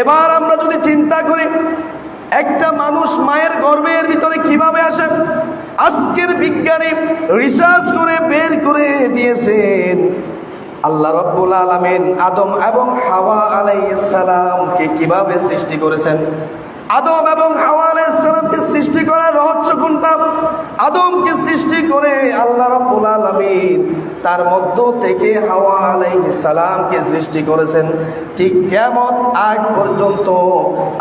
এবার আমরা যদি চিন্তা করি, একটা মানুষ মায়ের গর্ভের ভিতরে কীভাবে আসে? আজকের বিজ্ঞানী রিসার্চ করে বের করে দিয়েছেন, আল্লাহ রব্বুল আলমিন আদম এবং হাওয়া আলাইসালামকে কীভাবে সৃষ্টি করেছেন? আদম এবং হাওয়া আলাইসালামকে সৃষ্টি করার রহস্য কোনটা? আদমকে সৃষ্টি করে আল্লাহ রব্বুল আলমিন তার মধ্য থেকে হাওয়া আলাইহিস সালামকে সৃষ্টি করেছেন। ঠিক কেমন আগ পর্যন্ত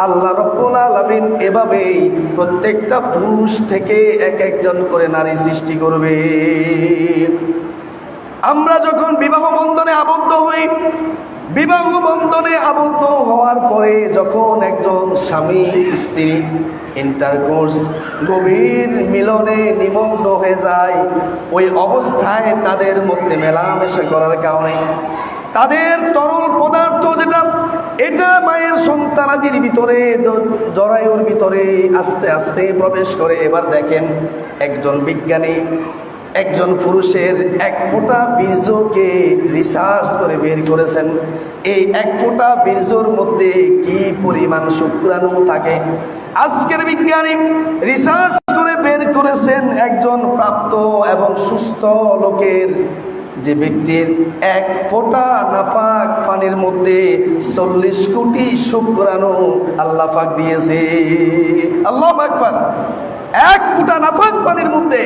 আল্লাহ রব্বুল আলমিন এভাবেই প্রত্যেকটা পুরুষ থেকে এক একজন করে নারী সৃষ্টি করবে। আমরা যখন বিবাহ বন্ধনে আবদ্ধ হই, বিবাহ বন্ধনে আবদ্ধ হওয়ার পরে যখন একজন স্বামী, স্ত্রী ইন্টারকোর্স গভীর মিলনে নিমগ্ন হয়ে যায়। ওই অবস্থায় তাদের মধ্যে মেলামেশা করার কারণে। তাদের তরল পদার্থ যেটা, এটা মায়ের সন্তানাদির ভিতরে জরায়ুর ভিতরে আস্তে আস্তে প্রবেশ করে। এবার দেখেন একজন বিজ্ঞানী একজন পুরুষের এক ফোঁটা বীর্যকে রিসার্চ করে বের করেছেন। এই এক ফোঁটা বীর্যর মধ্যে কি পরিমাণ শুক্রাণু থাকে? আজকের বিজ্ঞানী রিসার্চ করে বের করেছেন একজন প্রাপ্ত এবং সুস্থ লোকের। যে ব্যক্তির এক ফোঁটা নাফাক পানির মধ্যে চল্লিশ কোটি শুক্রাণু আল্লাহ পাক দিয়েছে। আল্লাহ এক ফুটা নাফাক পানির মধ্যে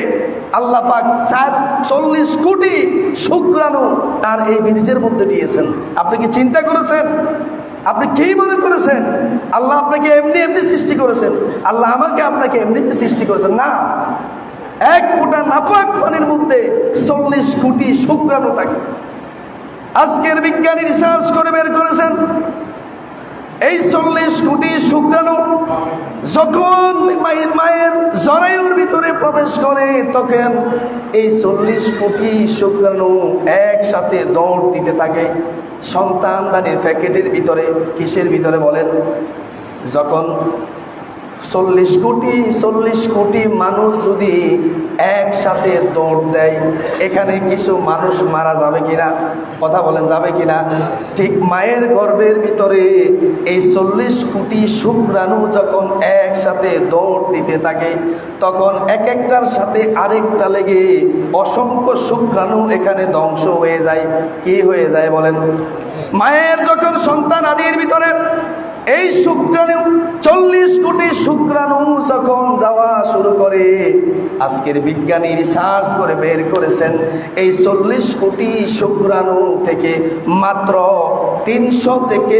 আল্লাহ পাক চার চল্লিশ কোটি শুক্রাণু তার এই বীর্যের মধ্যে দিয়েছেন। আপনি কি চিন্তা করেছেন? আপনি কি মনে করেছেন? আল্লাহ আপনাকে এমনি এমনি সৃষ্টি করেছেন। আল্লাহ আমাকে আপনাকে এমনিতে সৃষ্টি করেছেন। না। এক ফুটা নাপাক পানির মধ্যে চল্লিশ কোটি শুক্রাণু থাকে। আজকের বিজ্ঞানী রিসার্চ করে বের করেছেন। এই চল্লিশ কোটি শুক্রাণু যখন মায়ের মায়ের জরায়ুর ভিতরে প্রবেশ করে, তখন এই চল্লিশ কোটি শুক্রাণু একসাথে দৌড় দিতে থাকে। সন্তান দানির প্যাকেটের ভিতরে, কিসের ভিতরে বলেন? যখন চল্লিশ কোটি চল্লিশ কোটি মানুষ যদি একসাথে দৌড় দেয়, এখানে কিছু মানুষ মারা যাবে কিনা, কথা বলেন যাবে কিনা? ঠিক মায়ের গর্ভের ভিতরে এই চল্লিশ কোটি শুক্রাণু যখন একসাথে দৌড় দিতে থাকে, তখন এক একটার সাথে আরেকটা লেগে অসংখ্য শুক্রাণু এখানে ধ্বংস হয়ে যায়। কি হয়ে যায় বলেন? মায়ের যখন সন্তান আদির ভিতরে এই শুক্রাণু, চল্লিশ কোটি শুক্রাণু যখন যাওয়া শুরু করে, আজকের বিজ্ঞানী রিসার্চ করে বের করেছেন, এই চল্লিশ কোটি শুক্রাণু থেকে মাত্র তিনশো থেকে